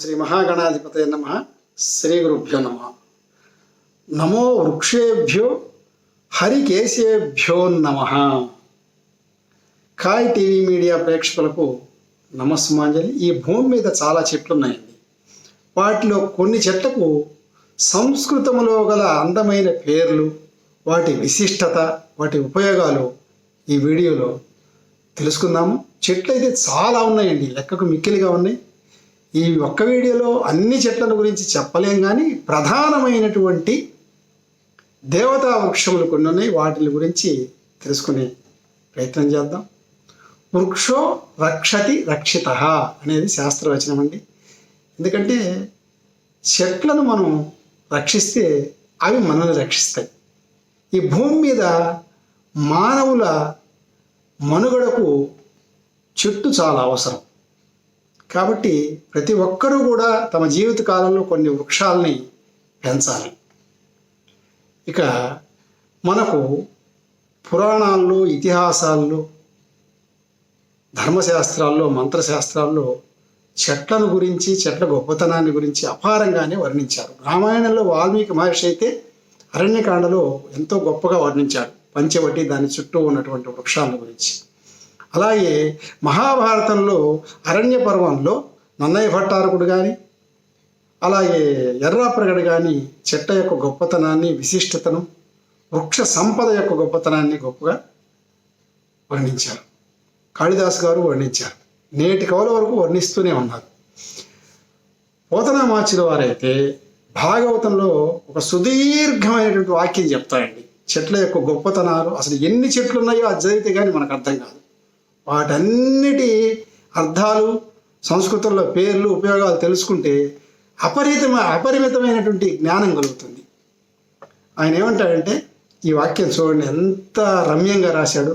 శ్రీ మహాగణాధిపతయ నమ. శ్రీ గురుభ్యో నమ. నమో వృక్షేభ్యో హరికేశేభ్యో నమ. కాయ్ టీవీ మీడియా ప్రేక్షకులకు నమస్మాంజలి ఈ భూమి మీద చాలా చెట్లు ఉన్నాయండి వాటిలో కొన్ని చెట్లకు సంస్కృతములో గల అందమైన పేర్లు వాటి విశిష్టత వాటి ఉపయోగాలు ఈ వీడియోలో తెలుసుకుందాము. చెట్లు అయితే చాలా ఉన్నాయండి. లెక్కకు మిక్కిలిగా ఉన్నాయి. ఈ ఒక్క వీడియోలో అన్ని చెట్ల గురించి చెప్పలేం కానీ ప్రధానమైనటువంటి దేవతా వృక్షములు కొన్ని ఉన్నాయి. వాటి గురించి తెలుసుకునే ప్రయత్నం చేద్దాం. వృక్షో రక్షతి రక్షిత అనేది శాస్త్రవచనం అండి. ఎందుకంటే చెట్లను మనం రక్షిస్తే అవి మనల్ని రక్షిస్తాయి. ఈ భూమి మీద మానవుల మనుగడకు చెట్టు చాలా అవసరం. కాబట్టి ప్రతి ఒక్కరూ కూడా తమ జీవిత కాలంలో కొన్ని వృక్షాలని పెంచాలి. ఇక మనకు పురాణాల్లో ఇతిహాసాల్లో ధర్మశాస్త్రాల్లో మంత్రశాస్త్రాల్లో చెట్లను గురించి చెట్ల గొప్పతనాన్ని గురించి అపారంగానే వర్ణించారు. రామాయణంలో వాల్మీకి మహర్షి అయితే అరణ్యకాండలో ఎంతో గొప్పగా వర్ణించాడు. పంచవటి దాని చుట్టూ ఉన్నటువంటి వృక్షాల గురించి. అలాగే మహాభారతంలో అరణ్య పర్వంలో నన్నయ్య భట్టారకుడు కానీ అలాగే ఎర్రాప్రగడు కానీ చెట్ల యొక్క గొప్పతనాన్ని విశిష్టతను వృక్ష సంపద యొక్క గొప్పతనాన్ని గొప్పగా వర్ణించారు. కాళిదాస్ గారు వర్ణించారు. నేటి కవుల వరకు వర్ణిస్తూనే ఉన్నారు. పోతనామాచిన వారైతే భాగవతంలో ఒక సుదీర్ఘమైనటువంటి వాక్యం చెప్తాయండి చెట్ల యొక్క గొప్పతనాలు అసలు ఎన్ని చెట్లు ఉన్నాయో అది చదివితే కానీ మనకు అర్థం కాదు. వాటన్నిటి అర్థాలు సంస్కృతంలో పేర్లు ఉపయోగాలు తెలుసుకుంటే అపరితమ అపరిమితమైనటువంటి జ్ఞానం కలుగుతుంది. ఆయన ఏమంటాడంటే ఈ వాక్యం చూడండి ఎంత రమ్యంగా రాశాడు.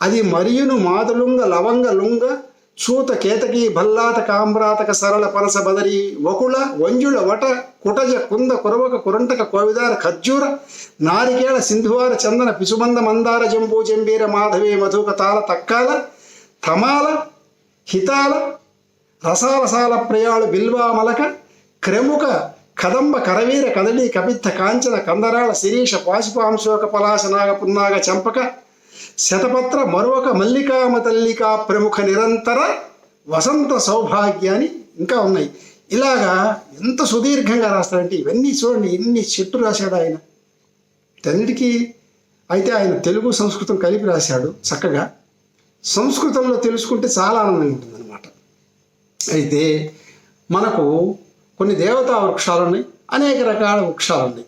అది మరియును మాదులుంగ లవంగ లుంగ చూత కేతకి భల్లాత కాంబ్రాతక సరళ పనస బదరి వకుళ వంజుల వట కుటజ కుంద కురవక కురంటక కోవిదార ఖర్జూర నారికేళ సింధువార చందన పిసుమంద మందార జంబూ జంబీర మాధవే మధుక తాల తక్కాల తమాల హితాల రసారసాల ప్రయాళు బిల్వామలక క్రముక కదంబ కరవీర కదలి కపిత్త కాంచన కందరాళ శిరీష పాశుపాంశోక పలాశ నాగ పున్నాగ చంపక శతపత్ర మరొక మల్లికామ తల్లికా ప్రముఖ నిరంతర వసంత సౌభాగ్యాన్ని ఇంకా ఉన్నాయి. ఇలాగా ఎంత సుదీర్ఘంగా రాస్తాడంటే ఇవన్నీ చూడండి ఎన్ని చెట్టు రాశాడు ఆయన. వీటన్నిటికీ అయితే ఆయన తెలుగు సంస్కృతం కలిపి రాశాడు చక్కగా. సంస్కృతంలో తెలుసుకుంటే చాలా ఆనందంగా ఉంటుందన్నమాట. అయితే మనకు కొన్ని దేవతా వృక్షాలు ఉన్నాయి అనేక రకాల వృక్షాలు ఉన్నాయి.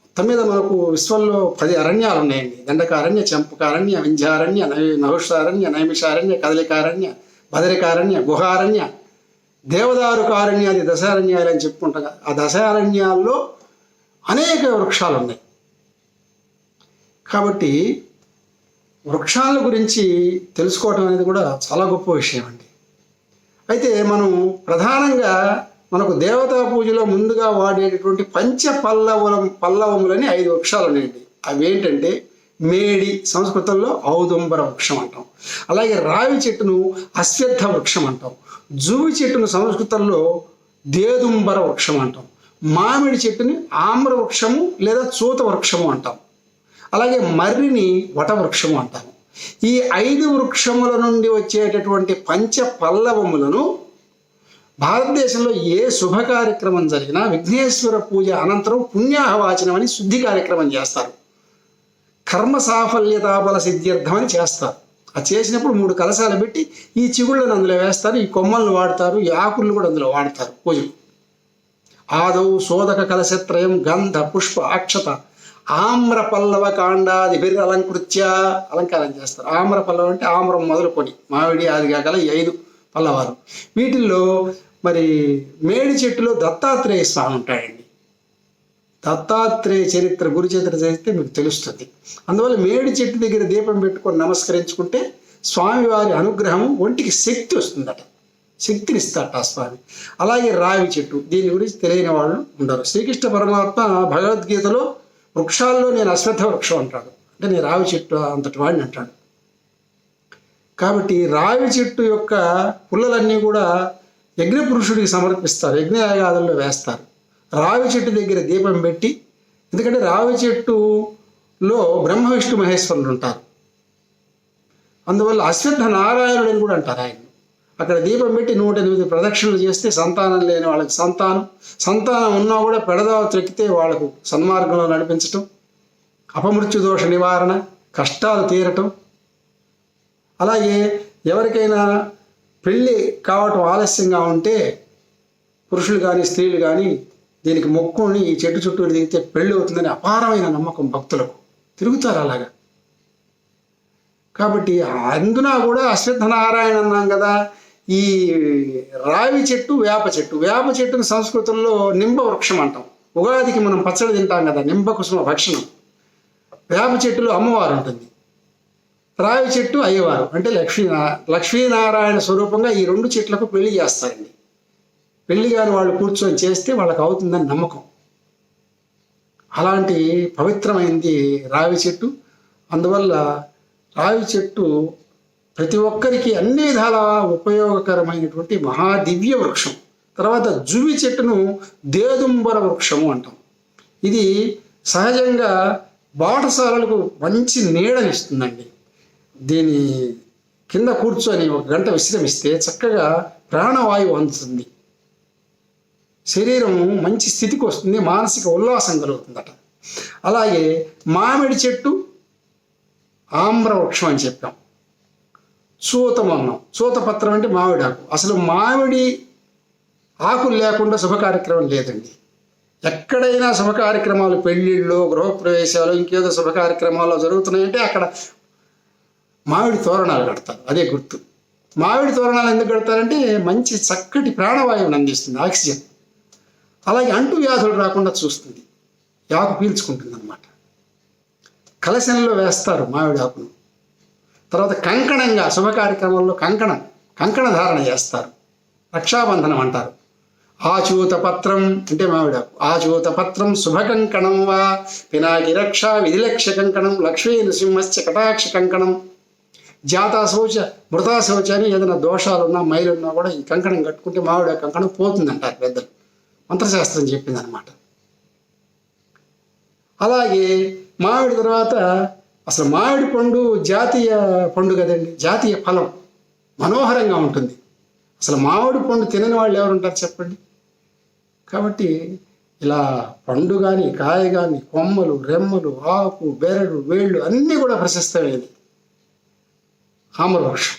మొత్తం మీద మనకు విశ్వంలో పది అరణ్యాలు ఉన్నాయండి. దండకారణ్య అరణ్య వింధ్యారణ్య నై నహుషారణ్య నైమిషారణ్య కదలికారణ్య బదరికారణ్య గుహారణ్య దేవదారుకారణ్యాది దశారణ్యాలు అని చెప్పుకుంటాం. కదా ఆ దశారణ్యాల్లో అనేక వృక్షాలు ఉన్నాయి. కాబట్టి వృక్షాల గురించి తెలుసుకోవటం అనేది కూడా చాలా గొప్ప విషయం అండి. అయితే మనం ప్రధానంగా మనకు దేవతా పూజలో ముందుగా వాడేటటువంటి పంచ పల్లవలం పల్లవములని ఐదు వృక్షాలు ఉన్నాయండి. అవి ఏంటంటే మేడి సంస్కృతంలో ఔదుంబర వృక్షం అంటాం. అలాగే రావి చెట్టును అశ్వత్థ వృక్షం అంటాం. జువి చెట్టును సంస్కృతంలో దేదుంబర వృక్షం అంటాం. మామిడి చెట్టుని ఆమ్ర వృక్షము లేదా చూత వృక్షము అంటాం. అలాగే మర్రిని వటవృక్షము అంటాము ఈ ఐదు వృక్షముల నుండి వచ్చేటటువంటి పంచ పల్లవములను భారతదేశంలో ఏ శుభ కార్యక్రమం జరిగినా విఘ్నేశ్వర పూజ అనంతరం పుణ్యాహవాచనం అని శుద్ధి కార్యక్రమం చేస్తారు. కర్మ సాఫల్యతాబల సిద్ధ్యర్థం అని చేస్తారు. అది చేసినప్పుడు మూడు కలశాలు పెట్టి ఈ చిగుళ్ళను అందులో వేస్తారు ఈ కొమ్మలను వాడతారు ఈ ఆకులను కూడా అందులో వాడతారు పూజలు ఆదౌ శోధక కలశత్రయం గంధ పుష్ప అక్షత ఆమ్ర పల్లవ కాండాది బిర్ర అలంకృత్య అలంకారం చేస్తారు. ఆమ్ర పల్లవ అంటే ఆమ్రం మొదలుకొని మామిడి ఆది కాకల ఈ ఐదు పల్లవాలు. వీటిల్లో మరి మేడి చెట్టులో దత్తాత్రేయ స్వామి ఉంటాయండి. దత్తాత్రేయ చరిత్ర గురు చరిత్ర చదివితే మీకు తెలుస్తుంది. అందువల్ల మేడి చెట్టు దగ్గర దీపం పెట్టుకొని నమస్కరించుకుంటే స్వామివారి అనుగ్రహం ఒంటికి శక్తి వస్తుందట. శక్తినిస్తాట ఆ స్వామి. అలాగే రావి చెట్టు దీని గురించి తెలియని వాళ్ళు ఉండరు. శ్రీకృష్ణ పరమాత్మ భగవద్గీతలో వృక్షాల్లో నేను అశ్వత్థ వృక్షం అంటాడు. అంటే నేను రావి చెట్టు అంతటి వాడిని అంటాడు. కాబట్టి రావి చెట్టు యొక్క పుల్లలన్నీ కూడా యజ్ఞపురుషుడికి సమర్పిస్తారు. యజ్ఞయాగాదుల్లో వేస్తారు. రావి చెట్టు దగ్గర దీపం పెట్టి ఎందుకంటే రావి చెట్టులో బ్రహ్మ విష్ణు మహేశ్వరులు ఉంటారు. అందువల్ల అశ్వత్థ నారాయణుడు అని కూడా అంటారు ఆయన. అక్కడ దీపం పెట్టి నూట ఎనిమిది ప్రదక్షిణలు చేస్తే సంతానం లేని వాళ్ళకి సంతానం. సంతానం ఉన్నా కూడా పెడదావ త్రెక్కితే వాళ్ళకు సన్మార్గంలో నడిపించటం. అపమృత్యు దోష నివారణ కష్టాలు తీరటం. అలాగే ఎవరికైనా పెళ్ళి కావటం ఆలస్యంగా ఉంటే పురుషులు కానీ స్త్రీలు కానీ దీనికి మొక్కుని ఈ చెట్టు చుట్టూ దిగితే పెళ్ళి అవుతుందని అపారమైన నమ్మకం భక్తులకు. తిరుగుతారు అలాగా. కాబట్టి అందున కూడా అశ్వత్థ నారాయణ అన్నాం కదా ఈ రావి చెట్టు వేప చెట్టు. వేప చెట్టుని సంస్కృతంలో నింబ వృక్షం అంటాం. ఉగాదికి మనం పచ్చడి తింటాం కదా నింబ కుసుమ భక్షణం. వేప చెట్టులో అమ్మవారు ఉంటుంది. రావి చెట్టు అయ్యవారు. అంటే లక్ష్మీ లక్ష్మీనారాయణ స్వరూపంగా ఈ రెండు చెట్లకు పెళ్ళి చేస్తారండి. పెళ్ళి గారు వాళ్ళు కూర్చొని చేస్తే వాళ్ళకి అవుతుందని నమ్మకం. అలాంటి పవిత్రమైంది రావి చెట్టు. అందువల్ల రావి చెట్టు ప్రతి ఒక్కరికి అన్ని విధాల ఉపయోగకరమైనటువంటి మహాదివ్య వృక్షం. తర్వాత జువి చెట్టును దేదుంబర వృక్షము అంటాం. ఇది సహజంగా బాటసాలలకు మంచి నీడనిస్తుందండి దీని కింద కూర్చొని ఒక గంట విశ్రమిస్తే చక్కగా ప్రాణవాయువు అందుతుంది. శరీరం మంచి స్థితికి వస్తుంది మానసిక ఉల్లాసం కలుగుతుందట. అలాగే మామిడి చెట్టు ఆమ్ర వృక్షం అని చెప్పాం. సూతం అన్నాం సూతపత్రం అంటే మామిడి ఆకు. అసలు మామిడి ఆకులు లేకుండా శుభ కార్యక్రమం లేదండి. ఎక్కడైనా శుభ కార్యక్రమాలు పెళ్ళిళ్ళు గృహప్రవేశాలు ఇంకేదో శుభ కార్యక్రమాలు జరుగుతున్నాయంటే అక్కడ మామిడి తోరణాలు కడతారు. అదే గుర్తు. మామిడి తోరణాలు ఎందుకు కడతారంటే మంచి చక్కటి ప్రాణవాయువుని అందిస్తుంది ఆక్సిజన్. అలాగే అంటు వ్యాధులు రాకుండా చూస్తుంది. ఆకు పీల్చుకుంటుంది అనమాట కలశంలో వేస్తారు మామిడి ఆకును. తర్వాత కంకణంగా శుభ కార్యక్రమంలో కంకణం కంకణ ధారణ చేస్తారు. రక్షాబంధనం అంటారు. ఆచూత పత్రం అంటే మామిడాకు ఆచూత పత్రం శుభకంకణం వా పినాకి రక్ష విధిలక్ష కంకణం లక్ష్మీ నృసింహస్య కటాక్ష కంకణం. జాతా శౌచ మృతా శౌచ అని ఏదైనా దోషాలున్నా మైలున్నా కూడా ఈ కంకణం కట్టుకుంటే మామిడి కంకణం పోతుంది అంటారు పెద్దలు. మంత్రశాస్త్రం చెప్పింది అనమాట అలాగే మామిడి తర్వాత అసలు మామిడి పండు జాతీయ పండు కదండి జాతీయ ఫలం. మనోహరంగా ఉంటుంది. అసలు మామిడి పండు తినని వాళ్ళు ఎవరుంటారు చెప్పండి? కాబట్టి ఇలా పండు కానీ కాయ కానీ కొమ్మలు రెమ్మలు ఆకు బెరడు వేళ్ళు అన్నీ కూడా ప్రశస్తమైనది. ఆమ్రవృక్షం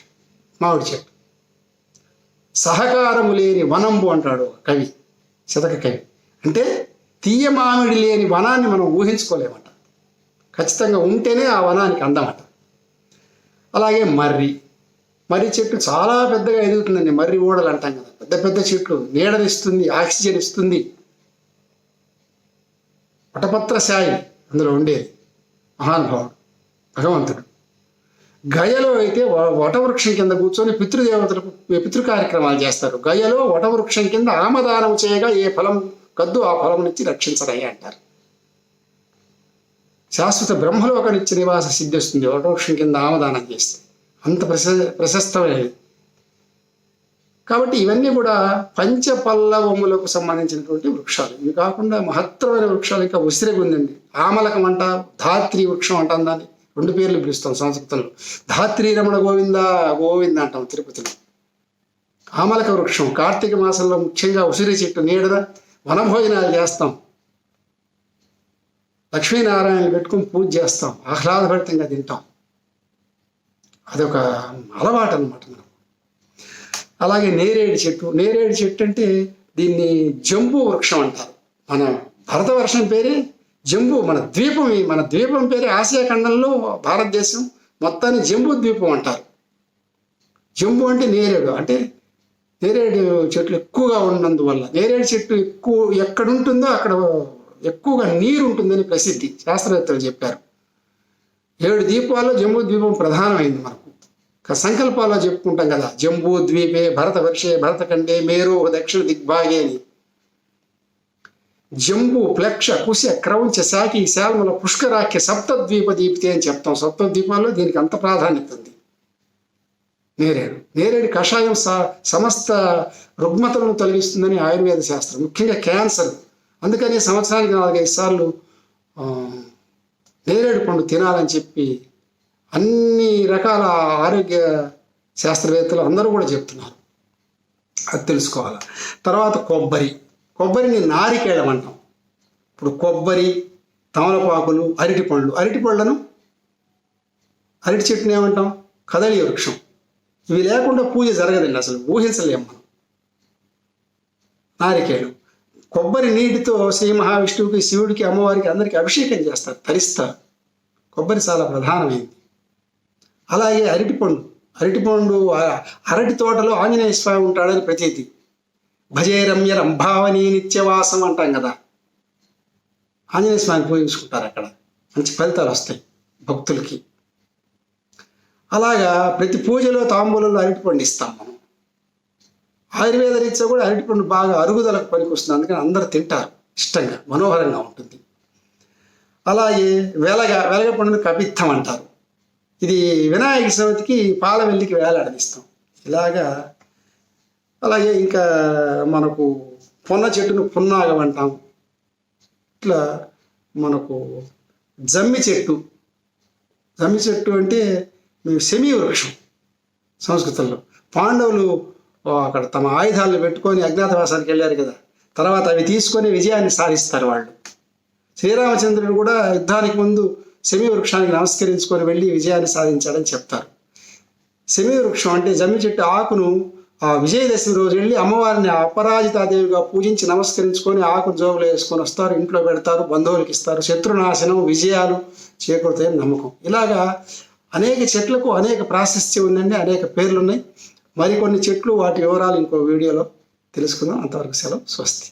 మామిడి చెట్టు. సహకారము లేని వనంబు అంటాడు కవి శతక కవి. అంటే తీయ మామిడి లేని వనాన్ని మనం ఊహించుకోలేమంట. ఖచ్చితంగా ఉంటేనే ఆ వనానికి అందమట. అలాగే మర్రి. మర్రి చెట్టు చాలా పెద్దగా ఎదుగుతుందండి. మర్రి ఊడలు అంటాం కదా. పెద్ద పెద్ద చెట్లు. నీడనిస్తుంది ఆక్సిజన్ ఇస్తుంది. పటపత్ర సాయి అందులో ఉండేది. మహానుభావుడు భగవంతుడు. గయలో అయితే వ- వటవృక్షం కింద కూర్చొని పితృదేవతలకు పితృ కార్యక్రమాలు చేస్తారు. గయలో వటవృక్షం కింద ఆమదానం చేయగా ఏ ఫలం కద్దు ఆ ఫలం నుంచి రక్షించరయ్య అంటారు. శాశ్వత బ్రహ్మలోక నిత్య నివాస సిద్ధిస్తుంది. వటవృక్షం కింద ఆమదానం చేస్తే అంత ప్రశ ప్రశస్తమైనది కాబట్టి ఇవన్నీ కూడా పంచపల్లవములకు సంబంధించినటువంటి వృక్షాలు. ఇవి కాకుండా మహత్తరమైన వృక్షాలు ఇంకా ఉసిరిగి ఉందండి ఆమలకం అంట ధాత్రి వృక్షం అంటాం దాన్ని. రెండు పేర్లు పిలుస్తాం సంస్కృతంలో. ధాత్రి రమణ గోవింద గోవింద అంటాం తిరుపతిలో. ఆమలక వృక్షం. కార్తీక మాసంలో ముఖ్యంగా ఉసిరి చెట్టు నీడన వనభోజనాలు చేస్తాం. లక్ష్మీనారాయణ పెట్టుకుని పూజ చేస్తాం. ఆహ్లాదభరితంగా తింటాం. అదొక అలవాటు అనమాట మనం అలాగే నేరేడు చెట్టు. నేరేడు చెట్టు అంటే దీన్ని జంబూ వృక్షం అంటారు. మన భరతవర్షం పేరే జంబు మన ద్వీపం మన ద్వీపం పేరే ఆసియా ఖండంలో భారతదేశం మొత్తాన్ని జంబూ ద్వీపం అంటారు. జంబు అంటే నేరేడు. అంటే నేరేడు చెట్లు ఎక్కువగా ఉన్నందువల్ల నేరేడు చెట్టు ఎక్కువ ఎక్కడ ఉంటుందో అక్కడ ఎక్కువగా నీరు ఉంటుందని ప్రసిద్ధి శాస్త్రవేత్తలు చెప్పారు. ఏడు ద్వీపాల్లో జంబూ ద్వీపం ప్రధానమైంది మనకు. సంకల్పాల్లో చెప్పుకుంటాం కదా జంబూ ద్వీపే భరత వర్షే కంటే మేరు దక్షిణ దిగ్భాగే అని. జంబూ ప్లక్ష కుశ క్రౌంచ శాఖి శాల్మల పుష్కరాఖ్య సప్తద్వీప దీపితే అని చెప్తాం. సప్తద్వీపాల్లో దీనికి అంత ప్రాధాన్యత ఉంది. నేరేడు. నేరేడు కషాయం సమస్త రుగ్మతలను తొలగిస్తుందని ఆయుర్వేద శాస్త్రం. ముఖ్యంగా క్యాన్సర్. అందుకని సంవత్సరానికి నాలుగైదు సార్లు నేరేడు పండు తినాలని చెప్పి అన్ని రకాల ఆరోగ్య శాస్త్రవేత్తలు అందరూ కూడా చెప్తున్నారు. అది తెలుసుకోవాలి. తర్వాత కొబ్బరి. కొబ్బరిని నారికేళం అంటాం. ఇప్పుడు కొబ్బరి తమలపాకులు అరటి పండ్లు అరటి పళ్ళను అరటి చెట్టుని ఏమంటాం? కదలి వృక్షం. ఇవి లేకుండా పూజ జరగదండి అసలు. ఊహించలేము మనం. నారికేళం. కొబ్బరి నీటితో శ్రీ మహావిష్ణువుకి శివుడికి అమ్మవారికి అందరికీ అభిషేకం చేస్తారు తరిస్తారు. కొబ్బరి చాలా ప్రధానమైంది అలాగే అరటిపండు. అరటిపండు అరటి తోటలో ఆంజనేయ స్వామి ఉంటాడని ప్రతీతి. భజే రమ్య రంభావని నిత్యవాసం అంటాం కదా. ఆంజనేయ స్వామిని పూజించుకుంటారు అక్కడ. మంచి ఫలితాలు వస్తాయి భక్తులకి. అలాగా ప్రతి పూజలో తాంబూలంలో అరటిపండు ఇస్తాం మనం. ఆయుర్వేద రీత్యా కూడా అరటిపండు బాగా అరుగుదలకు పనికొస్తుంది. అందుకని అందరూ తింటారు. ఇష్టంగా మనోహరంగా ఉంటుంది. అలాగే వెలగ వెలగ పండును కపిత్తం అంటారు. ఇది వినాయక చవితికి పాలవెల్లికి వేలాడదీస్తాం. ఇలాగా అలాగే ఇంకా మనకు పొన్న చెట్టును పున్నాగం అంటాం. ఇట్లా మనకు జమ్మి చెట్టు. జమ్మి చెట్టు అంటే మేము సెమీ వృక్షం సంస్కృతంలో. పాండవులు అక్కడ తమ ఆయుధాలను పెట్టుకొని అజ్ఞాతవాసానికి వెళ్ళారు కదా. తర్వాత అవి తీసుకొని విజయాన్ని సాధిస్తారు వాళ్ళు. శ్రీరామచంద్రుడు కూడా యుద్ధానికి ముందు సెమి వృక్షానికి నమస్కరించుకొని వెళ్ళి విజయాన్ని సాధించాడని చెప్తారు. సెమి వృక్షం అంటే జమ్మి చెట్టు ఆకును ఆ విజయదశమి రోజు వెళ్ళి అమ్మవారిని అపరాజితాదేవిగా పూజించి నమస్కరించుకొని ఆకు జోగులు వేసుకొని వస్తారు. ఇంట్లో పెడతారు బంధువులకి ఇస్తారు. శత్రునాశనం విజయాలు చేకూరుతాయని నమ్మకం. ఇలాగా అనేక చెట్లకు అనేక ప్రాశస్త్యం ఉందండి అనేక పేర్లు ఉన్నాయి మరికొన్ని చెట్లు వాటి వివరాలు ఇంకో వీడియోలో తెలుసుకుందాం. అంతవరకు సెలవు స్వస్తి.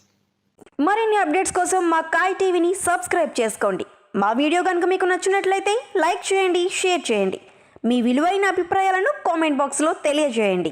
మరిన్ని అప్డేట్స్ కోసం మా కాయ్ టీవీని సబ్స్క్రైబ్ చేసుకోండి. మా వీడియో కనుక మీకు నచ్చినట్లయితే లైక్ చేయండి షేర్ చేయండి. మీ విలువైన అభిప్రాయాలను కామెంట్ బాక్స్లో తెలియజేయండి.